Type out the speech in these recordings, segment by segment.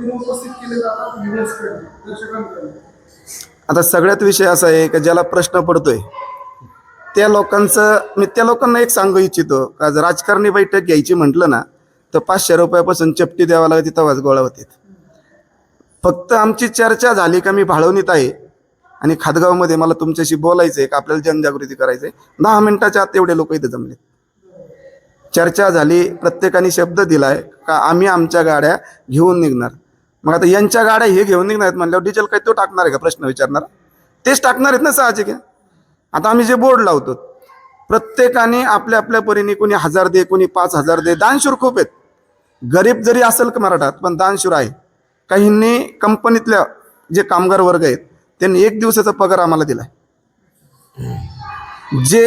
पद्धतीने उपस्थित केले जातात व्ह्युअर्सकडे दर्शकांकडे आता सगळ्यात विषय असा आहे की ज्याला प्रश्न पडतोय त्या लोकांचं मी त्या लोकांना एक सांगू इच्छितो. का जर राजकारणी बैठक घ्यायची म्हटलं ना तर पाचशे रुपयापासून चपटी द्यावा लागते तवाच गोळा होते. फक्त आमची चर्चा झाली का मी भाळवणीत आहे आणि खादगावमध्ये मला तुमच्याशी बोलायचं आहे का आपल्याला जनजागृती करायचं आहे दहा मिनिटाच्या आत एवढे लोक इथे जमले चर्चा झाली प्रत्येकाने शब्द दिलाय का आम्ही आमच्या गाड्या घेऊन निघणार. मग आता यांच्या गाड्या हे घेऊन निघणार आहेत म्हणल्यावर डिझेल काय तो टाकणार आहे का? प्रश्न विचारणार. तेच टाकणार आहेत ना साहजिक आहे आता आम्ही जे बोर्ड लावतो प्रत्येकाने आपल्या आपल्या परीने कोणी हजार दे कोणी पाच हजार दे. दानशूर खूप आहेत. गरीब जरी असेल का मराठात पण दानशूर आहे. काहींनी कंपनीतल्या जे कामगार वर्ग आहेत त्यांनी एक दिवसाचा पगार आम्हाला दिला जे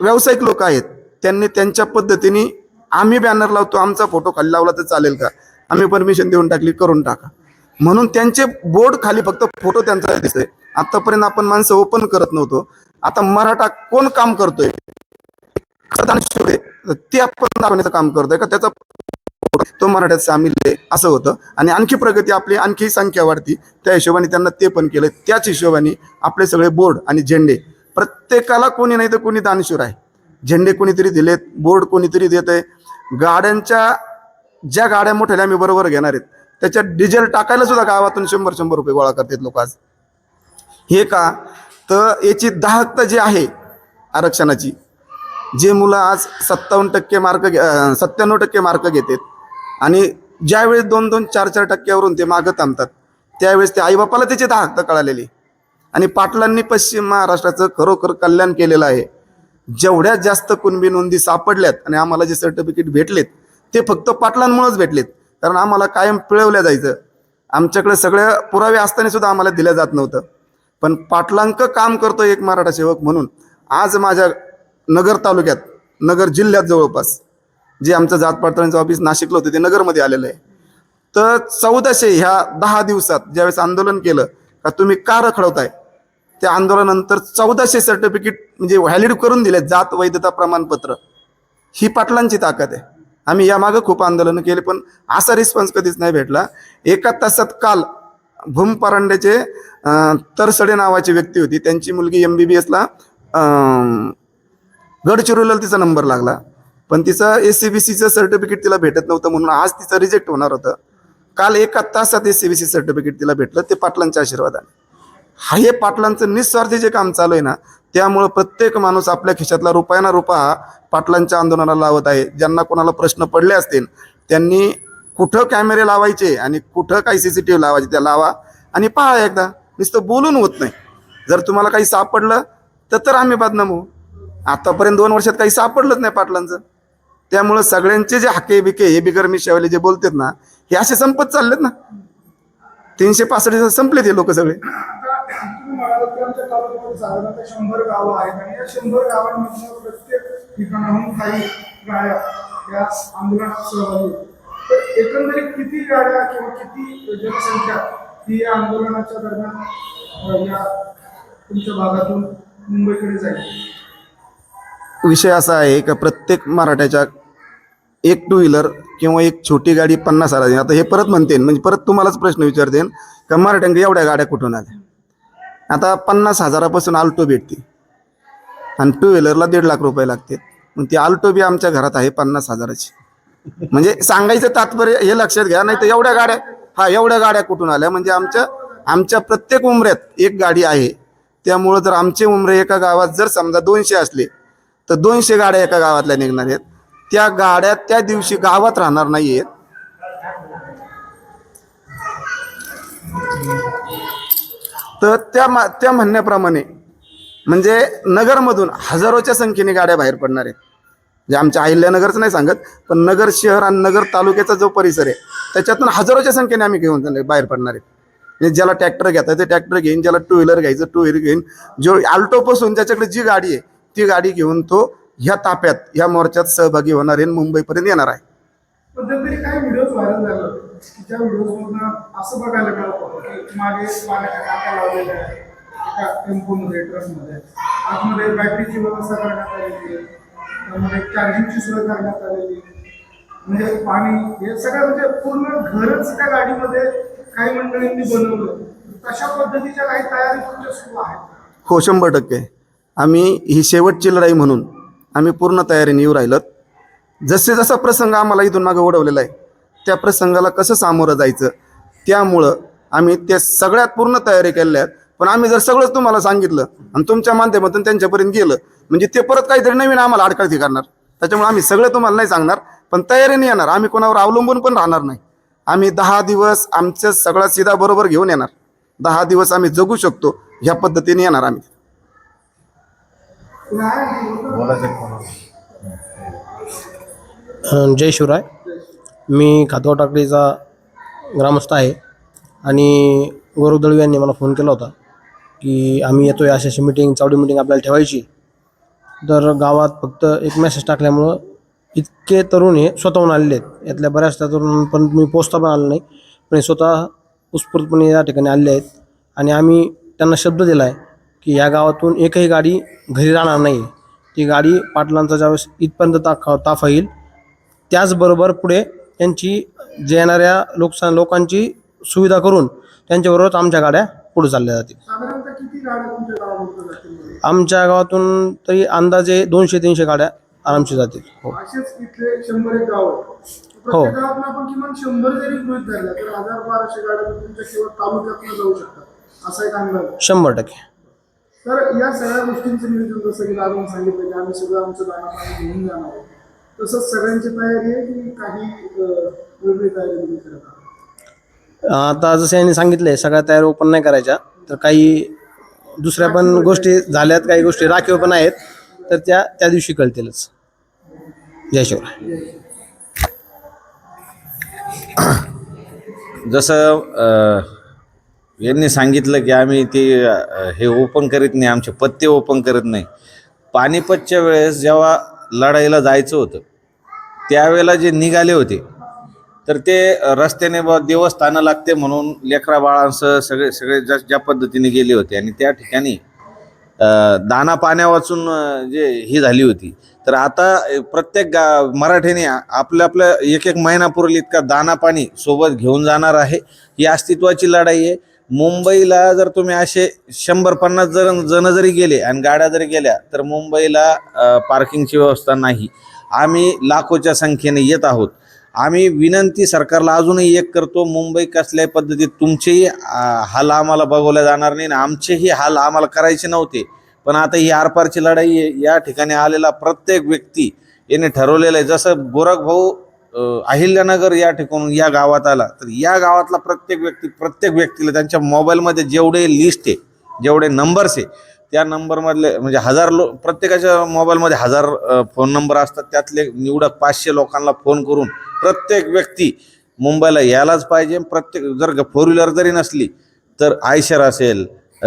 व्यावसायिक लोक आहेत त्यांनी त्यांच्या पद्धतीने आम्ही बॅनर लावतो आमचा फोटो खाली लावला तर चालेल का? आम्ही परमिशन देऊन टाकली करून टाका. म्हणून त्यांचे बोर्ड खाली फक्त फोटो त्यांचा दिसतोय. आतापर्यंत आपण माणसं ओपन करत नव्हतो. आता मराठा कोण काम करतोय? आहे. ते आपण दाखवण्याचं काम करतोय का? त्याचा तो मराठ्यात सामील आहे असं होतं. आणि आणखी प्रगती आपली आणखी संख्या वाढती. त्या हिशोबाने त्यांना ते पण केलं त्याच हिशोबाने आपले सगळे बोर्ड आणि झेंडे. प्रत्येकाला कोणी नाही तर कोणी दानशूर आहे. झेंडे कोणीतरी दिलेत बोर्ड कोणीतरी देत आहे गाड्यांच्या ज्या गाड्या मोठ्या आम्ही बरोबर घेणार आहेत त्याच्यात डिझेल टाकायला सुद्धा गावातून शंभर शंभर रुपये गोळा करतात लोक आज. हे का? तर याची दाहकता जी आहे आरक्षणाची जे मुलं आज सत्तावन्न टक्के मार्क सत्त्याण्णव टक्के मार्क घेतात आणि ज्यावेळेस दोन दोन चार चार टक्क्यावरून ते मागं थांबतात त्यावेळेस ते आईबापाला त्याची दाहकता कळालेली आणि पाटलांनी पश्चिम महाराष्ट्राचं खरोखर कल्याण केलेलं आहे. जेवढ्या जास्त कुणबी नोंदी सापडल्यात आणि आम्हाला जे सर्टिफिकेट भेटलेत ते फक्त पाटलांमुळेच भेटलेत. कारण आम्हाला कायम पिळवल्या जायचं. आमच्याकडे सगळे पुरावे असताना सुद्धा आम्हाला दिलं जात नव्हतं. पण पाटलांक काम करतो एक मराठा सेवक म्हणून. आज माझ्या नगर तालुक्यात नगर जिल्ह्यात जवळपास जे आमचं जात पडताळणीचं ऑफिस नाशिकला होतं ते नगरमध्ये आलेलं आहे. तर चौदाशे ह्या दहा दिवसात ज्यावेळेस आंदोलन केलं का तुम्ही का रखडवताय? त्या आंदोलनानंतर चौदाशे सर्टिफिकेट म्हणजे व्हॅलिड करून दिले जात वैधता प्रमाणपत्र. ही पाटलांची ताकद आहे. आम्ही यामागं खूप आंदोलनं केले पण असा रिस्पॉन्स कधीच नाही भेटला. एका तासात काल भूम परांड्याचे तरसडे नावाची व्यक्ती होती. त्यांची मुलगी एम बी बी एसला गडचिरोलीला तिचा नंबर लागला. पण तिचं एस सी बी सीचं सर्टिफिकेट तिला भेटत नव्हतं म्हणून आज तिचं रिजेक्ट होणार होतं. काल एका तासात S C B C certificate तिला भेटलं ते पाटलांच्या आशीर्वादाने. हा हे पाटलांचं निस्वार्थी जे काम चालू आहे ना त्यामुळं प्रत्येक माणूस आपल्या खिशातला रुपया ना हा पाटलांच्या आंदोलनाला लावत आहे. ज्यांना कोणाला प्रश्न पडले असतील त्यांनी कुठं कॅमेरे लावायचे आणि कुठं काही सी सी टी व्ही लावायचे त्या लावा आणि पहा एकदा. नुसतं बोलून होत नाही. जर तुम्हाला काही सापडलं तर तर आम्ही बदनाम. होऊ आतापर्यंत दोन वर्षात काही सापडलंच नाही पाटलांचं. त्यामुळं सगळ्यांचे जे हाके बिके हे बिगर शेवाले जे बोलतात ना हे असे संपत चाललेत ना. तीनशे पासष्ट संपले ते लोक सगळे आता तुम्ही म्हणालात की आमच्या तालुक्यामध्ये साधारणतः शंभर गावं आहेत आणि या शंभर गावांमधून प्रत्येक ठिकाणाहून काही गाड्या या आंदोलनात सहभागी तर एकंदरीत किती गाड्या किंवा किती जनसंख्या ही या आंदोलनाच्या दरम्यान या तुमच्या भागातून मुंबईकडे जाईल? विषय असा आहे का प्रत्येक मराठ्याच्या एक टू व्हीलर किंवा एक छोटी गाडी पन्नास हजार आता हे परत म्हणते म्हणजे परत तुम्हालाच प्रश्न विचारते का मराठ्यांकडे एवढ्या गाड्या कुठून आल्या? आता पन्नास हजारापासून आल्टो भेटते. आणि टू व्हीलरला दीड लाख रुपये लागते. मग ती आल्टो बी आमच्या घरात आहे पन्नास हजाराची. म्हणजे सांगायचं तात्पर्य हे लक्षात घ्या नाही तर एवढ्या गाड्या हा एवढ्या गाड्या कुठून आल्या? म्हणजे आमच्या आमच्या प्रत्येक उमऱ्यात एक गाडी आहे. त्यामुळं जर आमचे उमरे एका गावात जर समजा दोनशे असले तर दोनशे गाड्या एका गावातल्या निघणार आहेत. त्या गाड्या त्या दिवशी गावात राहणार नाही आहेत तर त्या मा त्या म्हणण्याप्रमाणे म्हणजे नगरमधून हजारोच्या संख्येने गाड्या बाहेर पडणार आहेत. म्हणजे आमच्या अहिल्यानगरचं नाही सांगत पण नगर शहर आणि नगर तालुक्याचा जो परिसर आहे त्याच्यातून हजारोच्या संख्येने आम्ही घेऊन जाणार- बाहेर पडणार आहेत. म्हणजे ज्याला ट्रॅक्टर घेता ते ट्रॅक्टर घेईन ज्याला टू व्हीलर घ्यायचं टू व्हीलर घेईन जो आल्टोपासून ज्याच्याकडे जी गाडी आहे ती गाडी घेऊन तो ह्या ताप्यात ह्या मोर्चात सहभागी होणार आहे आणि मुंबईपर्यंत येणार आहे. मागे पाण्याच्या टाक्या लावलेल्या आहेत एका टेम्पोमध्ये ट्रकमध्ये आतमध्ये बॅटरीची व्यवस्था करण्यात आलेली आहे. त्यामध्ये चार्जिंगची सोय करण्यात आलेली आहे. म्हणजे पाणी हे सगळं म्हणजे पूर्ण घरच त्या गाडीमध्ये काही मंडळींनी बनवलं. तशा पद्धतीच्या काही तयारी तुमच्या सुरू आहेत. हो शंभर टक्के. आम्ही ही शेवटची लढाई म्हणून आम्ही पूर्ण तयारीने येऊ राहिलं जसे जसा प्रसंग आम्हाला इथून मागे ओढवलेला आहे त्या प्रसंगाला कसं सामोरं जायचं त्यामुळं आम्ही ते सगळ्यात पूर्ण तयारी केलेल्या आहेत. पण आम्ही जर सगळंच तुम्हाला सांगितलं आणि तुमच्या माध्यमातून त्यांच्यापर्यंत गेलं म्हणजे ते परत काहीतरी नवीन आम्हाला अडकळती करणार. त्याच्यामुळे आम्ही सगळं तुम्हाला नाही सांगणार पण तयारीने येणार. आम्ही कोणावर अवलंबून पण राहणार नाही. आम्ही दहा दिवस आमचं सगळा सिधा बरोबर घेऊन येणार. दहा दिवस आम्ही जगू शकतो ह्या पद्धतीने येणार आम्ही. जय शिवराय. मी खातवा टाकडीचा ग्रामस्थ आहे. आणि गौरव दळवी यांनी मला फोन केला होता की आम्ही येतोय अशी अशी मिटिंग चावडी मिटिंग आपल्याला ठेवायची. तर गावात फक्त एक मेसेज टाकल्यामुळं इतके तरुण हे स्वतःहून आलेले आहेत. यातल्या बऱ्याच त्या तरुण पण मी पोचता पण आलो नाही पण हे स्वतः उत्स्फूर्तपणे या ठिकाणी आलेले आहेत. आणि आम्ही त्यांना शब्द दिला आहे की या गावातून एकही गाडी घरी राहणार नाही ती गाडी पाटलांचा ज्यावेळेस इथपर्यंत ताफ ताफा येईल त्याचबरोबर पुढे त्यांची जे येणाऱ्या लोकसा लोकांची सुविधा करून त्यांच्याबरोबरच आमच्या गाड्या पुढे चालल्या जातील. जातील आमच्या गावातून तरी अंदाजे दोनशे तीनशे गाड्या आरामशी जातील. हो. इथले शंभर टक्के. तर या सगळ्या गोष्टींचं नियोजन जसं की दादाने सांगितलं की आम्ही सगळं आमचं दाना पाणी घेऊन जाणार तसंच सगळ्यांची तयारी आहे की काही वेगळी तयारी तुम्ही करत आहात? आता जसं यांनी सांगितलंय सगळ्या तयार ओपन नाही करायच्या. तर काही दुसऱ्या पण गोष्टी झाल्यात काही गोष्टी राखीव पण आहेत. तर त्या त्या दिवशी कळतीलच. जय शिवराय. जसं यांनी सांगितलं की आम्ही ते हे ओपन करीत नाही आमचे पत्ते ओपन करत नाही. पानिपतच्या वेळेस जेव्हा लढाईला जायचं होतं त्यावेळेला जे निघाले होते तर ते रस्त्याने ब देवस्थानं लागते म्हणून लेकरा बाळांसह सगळे सगळे ज्या ज्या पद्धतीने गेले होते. आणि त्या ठिकाणी दाना पाण्या वाचून जे ही झाली होती. तर आता प्रत्येक गा मराठीने आपल्या आपल्या एक एक महिनापूर्वी इतका दाना पाणी सोबत घेऊन जाणार आहे. ही अस्तित्वाची लढाई आहे. मुंबईला जर तुम्ही असे शंभर पन्नास जण जण जरी गेले आणि गाड्या जरी गेल्या तर मुंबईला पार्किंगची व्यवस्था नाही. आम्ही लाखोच्या संख्येने येत आहोत. आम्ही विनंती सरकारला अजूनही एक करतो मुंबई कसल्याही पद्धतीत तुमचेही हाल आम्हाला बघवल्या जाणार नाही आणि आमचेही हाल आम्हाला करायचे नव्हते. पण आता ही आरपारची लढाई या ठिकाणी आलेला प्रत्येक व्यक्ती याने ठरवलेलं आहे. जसं गोरख भाऊ अहिल्यानगर या ठिकाणून या गावात आला तर या गावातला प्रत्येक व्यक्ती प्रत्येक व्यक्तीला त्यांच्या मोबाईलमध्ये जेवढे लिस्ट आहे जेवढे नंबर्स आहे त्या नंबरमधले म्हणजे हजार लो प्रत्येकाच्या मोबाईलमध्ये हजार फोन नंबर असतात. त्यातले निवडक पाचशे लोकांना फोन करून प्रत्येक व्यक्ती मुंबईला यायलाच पाहिजे. प्रत्येक जर फोर व्हीलर जरी नसली तर आयशर असेल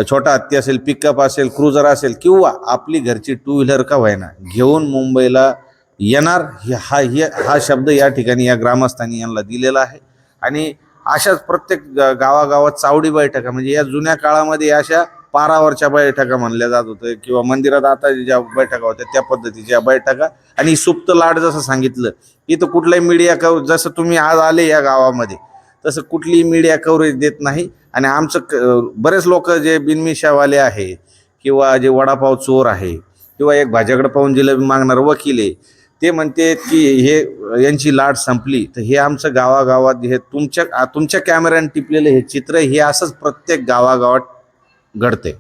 छोटा हत्ती असेल पिकअप असेल क्रुझर असेल किंवा आपली घरची टू व्हीलर का व्हायना घेऊन मुंबईला येणार हे हा हे हा शब्द या ठिकाणी या ग्रामस्थांनी यांना दिलेला आहे. आणि अशाच प्रत्येक गावागावात चावडी बैठका म्हणजे या जुन्या काळामध्ये अशा पारावरच्या बैठका म्हणल्या जात होत्या किंवा मंदिरात आता ज्या बैठका होत्या त्या पद्धतीच्या बैठका. आणि सुप्त लाड जसं सांगितलं इथं कुठलाही मीडिया कव जसं तुम्ही आज आले या गावामध्ये तसं कुठलीही मीडिया कव्हरेज देत नाही. आणि आमचं क- बरेच लोक जे बिनमिशावाले आहे किंवा जे वडापाव चोर आहे किंवा एक भाज्याकडे पाहून जिलेबी मागणार वकील आहे ते म्हणते की हे यांची लाट संपली. तर हे आमचं गावागावात हे तुमच्या तुमच्या कॅमेऱ्याने टिपलेलं हे चित्र हे असंच प्रत्येक गावागावात घडते.